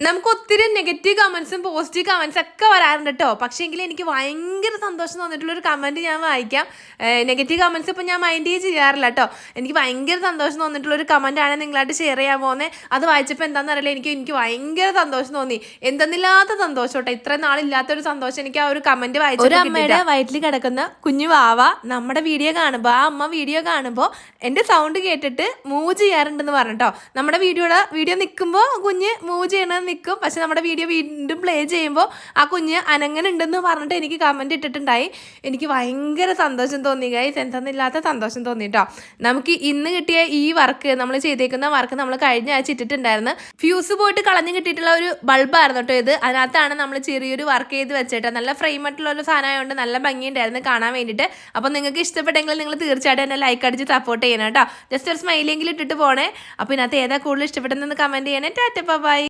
നമുക്ക് ഒത്തിരി നെഗറ്റീവ് കമൻസും പോസിറ്റീവ് കമൻസും ഒക്കെ വരാറുണ്ട് കേട്ടോ പക്ഷേ എങ്കിൽ എനിക്ക് ഭയങ്കര സന്തോഷം തോന്നിയിട്ടുള്ള ഒരു കമന്റ് ഞാൻ വായിക്കാം. നെഗറ്റീവ് കമൻസ് ഇപ്പോൾ ഞാൻ മൈൻഡ് ചെയ്യാറില്ല കേട്ടോ എനിക്ക് ഭയങ്കര സന്തോഷം തോന്നിയിട്ടുള്ള ഒരു കമന്റാണ് ആണ് നിങ്ങളായിട്ട് ഷെയർ ചെയ്യാൻ പോകുന്നത് അത് വായിച്ചപ്പോൾ എന്താണെന്ന് അറിയില്ല. എനിക്ക് എനിക്ക് ഭയങ്കര സന്തോഷം തോന്നി. എന്തെന്നില്ലാത്ത സന്തോഷം കേട്ടോ ഇത്രയും നാളില്ലാത്ത ഒരു സന്തോഷം എനിക്ക് ആ ഒരു കമന്റ് വായിച്ചു ഒരു അമ്മയുടെ വയറ്റിൽ കിടക്കുന്ന കുഞ്ഞു വാവ നമ്മുടെ വീഡിയോ കാണുമ്പോൾ ആ അമ്മ വീഡിയോ കാണുമ്പോൾ എന്റെ സൗണ്ട് കേട്ടിട്ട് മൂവ് ചെയ്യാറുണ്ടെന്ന് പറഞ്ഞിട്ടോ നമ്മുടെ വീഡിയോയുടെ വീഡിയോ നിൽക്കുമ്പോൾ കുഞ്ഞ് മൂവ് ചെയ്യണത് നിൽക്കും പക്ഷെ നമ്മുടെ വീഡിയോ വീണ്ടും പ്ലേ ചെയ്യുമ്പോൾ ആ കുഞ്ഞ് അനങ്ങനുണ്ടെന്ന് പറഞ്ഞിട്ട് എനിക്ക് കമന്റ് ഇട്ടിട്ടുണ്ടായി. എനിക്ക് ഭയങ്കര സന്തോഷം തോന്നി ഗൈസ് എന്തെന്നില്ലാത്ത സന്തോഷം തോന്നി കേട്ടോ നമുക്ക് ഇന്ന് കിട്ടിയ ഈ വർക്ക് നമ്മൾ ചെയ്തേക്കുന്ന വർക്ക് നമ്മൾ കഴിഞ്ഞ ആഴ്ച ഇട്ടിട്ടുണ്ടായിരുന്നു. ഫ്യൂസ് പോയിട്ട് കളഞ്ഞ് കിട്ടിയിട്ടുള്ള ഒരു ബൾബായിരുന്നു കേട്ടോ ഇത്. അതിനകത്താണ് നമ്മൾ ചെറിയൊരു വർക്ക് ചെയ്ത് വെച്ചിട്ട് നല്ല ഫ്രെയിം ആയിട്ടുള്ള ഒരു സാധനമായതുകൊണ്ട് നല്ല ഭംഗിയുണ്ടായിരുന്നു കാണാൻ വേണ്ടിയിട്ട് അപ്പോൾ നിങ്ങൾക്ക് ഇഷ്ടപ്പെട്ടെങ്കിൽ നിങ്ങൾ തീർച്ചയായിട്ടും എന്നെ ലൈക്ക് അടിച്ച് സപ്പോർട്ട് ചെയ്യണം കേട്ടോ ജസ്റ്റ് ഒരു സ്മൈലെങ്കിലും ഇട്ടിട്ട് പോണേ. അപ്പോൾ ഇതിനകത്ത് ഏതാ കൂടുതൽ ഇഷ്ടപ്പെട്ടതെന്ന് കമന്റ് ചെയ്യണേ ടാറ്റ ബൈ